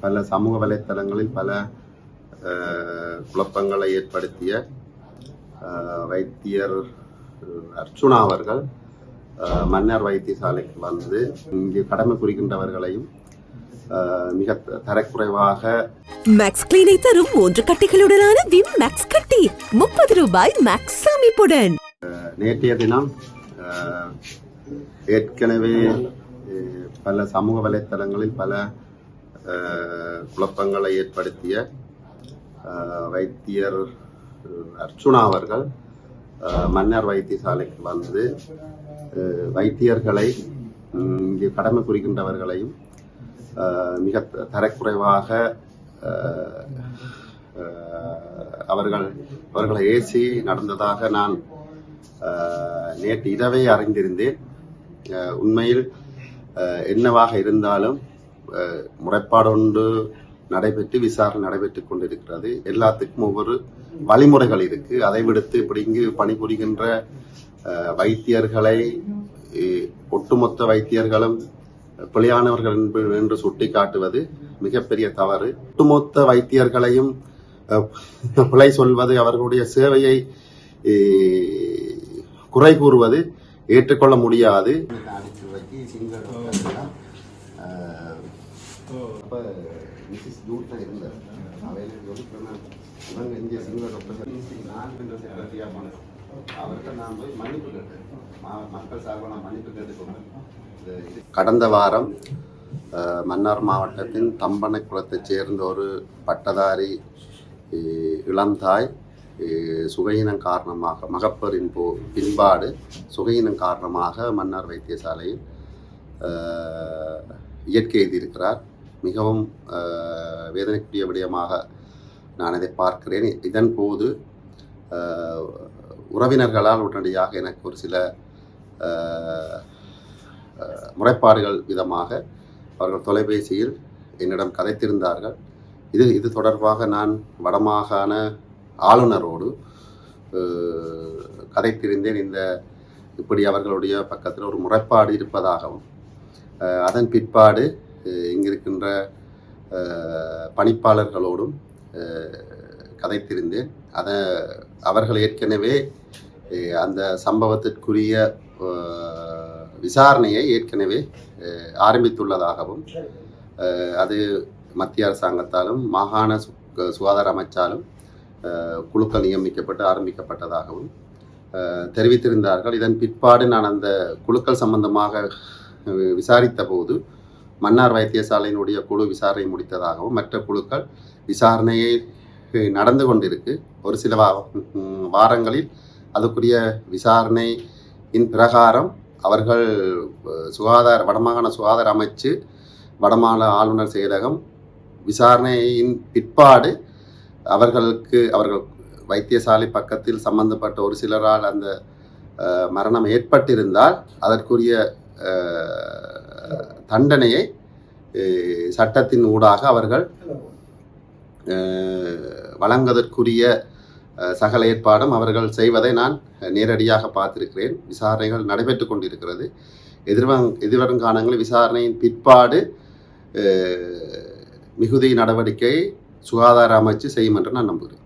பல சமூக வலைத்தளங்களில் பல குழப்பங்களை ஏற்படுத்திய வைத்தியர் அர்ச்சுனா அவர்கள் மன்னர் வைத்தியசாலைக்கு வந்து இங்கு கடமை புரிகின்றவர்களையும் மிக தரக்குறைவாக மேக்ஸ் கிளீனை தரும் மூன்று கட்டிகளுடனான விம் மேக்ஸ் கட்டி முப்பது ரூபாய் மேக்ஸ் அமைப்புடன் நேற்றைய தினம் ஏற்கனவே பல சமூக வலைத்தளங்களில் பல குழப்பங்களை ஏற்படுத்திய வைத்தியர் அர்ச்சுனா அவர்கள் மன்னர் வைத்தியசாலைக்கு வந்து வைத்தியர்களை இங்கு கடமை புரிகின்றவர்களையும் மிக தரக்குறைவாக அவர்கள் அவர்களை ஏசி நடந்ததாக நான் நேற்று இரவே அறிந்திருந்தேன். உண்மையில் என்னவாக இருந்தாலும் முறைப்பாடொன்று நடைபெற்று விசாரணை நடைபெற்றுக் கொண்டிருக்கிறது. எல்லாத்துக்கும் ஒவ்வொரு வழிமுறைகள் இருக்கு. அதை விடுத்து இப்படி இங்கு பணிபுரிகின்ற அஹ், வைத்தியர்களை ஒட்டுமொத்த வைத்தியர்களும் பிழையானவர்கள் என்று- என்று சுட்டிக்காட்டுவது மிகப்பெரிய தவறு. ஒட்டுமொத்த வைத்தியர்களையும் அஹ், பிழை சொல்வது அவர்களுடைய சேவையை குறை கூறுவது ஏற்றுக்கொள்ள முடியாது. கடந்த வாரம் மன்னார் மாவட்டத்தின் தம்பனை குளத்தைச் சேர்ந்த ஒரு பட்டதாரி இளந்தாய் சுகையினம் காரணமாக மகப்பரின் போ பின்பாடு சுகையினம் காரணமாக மன்னார் வைத்தியசாலையில் இயற்கை எழுதியிருக்கிறார். மிகவும் வேதனைக்குரிய விடயமாக நான் இதை பார்க்கிறேன். இதன் போது உறவினர்களால் உடனடியாக எனக்கு ஒரு சில முறைப்பாடுகள் விதமாக அவர்கள் தொலைபேசியில் என்னிடம் கதைத்திருந்தார்கள். இது இது தொடர்பாக நான் வடமாகாண ஆளுநரோடு கதைத்திருந்தேன். இந்த இப்படி அவர்களுடைய பக்கத்தில் ஒரு முறைப்பாடு இருப்பதாகவும் அதன் பிற்பாடு இங்கிருக்கின்ற பணிப்பாளர்களோடும் கதைத்திருந்தேன். அதை அவர்கள் ஏற்கனவே அந்த சம்பவத்திற்குரிய விசாரணையை ஏற்கனவே ஆரம்பித்துள்ளதாகவும் அது மத்திய அரசாங்கத்தாலும் மாகாண சு சுகாதார அமைச்சாலும் குழுக்கள் நியமிக்கப்பட்டு ஆரம்பிக்கப்பட்டதாகவும் தெரிவித்திருந்தார்கள். இதன் பிற்பாடு நான் அந்த குழுக்கள் சம்பந்தமாக விசாரித்த போது மன்னார் வைத்தியசாலையினுடைய குழு விசாரணை முடித்ததாகவும் மற்ற குழுக்கள் விசாரணையை நடந்து கொண்டிருக்கு. ஒரு சில வா வாரங்களில் அதுக்குரிய விசாரணையின் பிரகாரம் அவர்கள் சுகாதார வடமாகாண சுகாதார அமைச்சு வடமாகாண ஆளுநர் செயலகம் விசாரணையின் பிற்பாடு அவர்களுக்கு அவர்கள் வைத்தியசாலை பக்கத்தில் சம்பந்தப்பட்ட ஒரு சிலரால் அந்த மரணம் ஏற்பட்டிருந்தால் அதற்குரிய தண்டனையை சட்டத்தின் ஊடாக அவர்கள் வழங்குவதற்குரிய சகல ஏற்பாடும் அவர்கள் செய்வதை நான் நேரடியாக பார்த்திருக்கிறேன். விசாரணைகள் நடைபெற்று கொண்டிருக்கிறது. எதிர்வங் எதிர்வருங்காலங்களில் விசாரணையின் பிற்பாடு மிகுதி நடவடிக்கை சுகாதார அமைச்சு செய்யும் என்று நான் நம்புகிறேன்.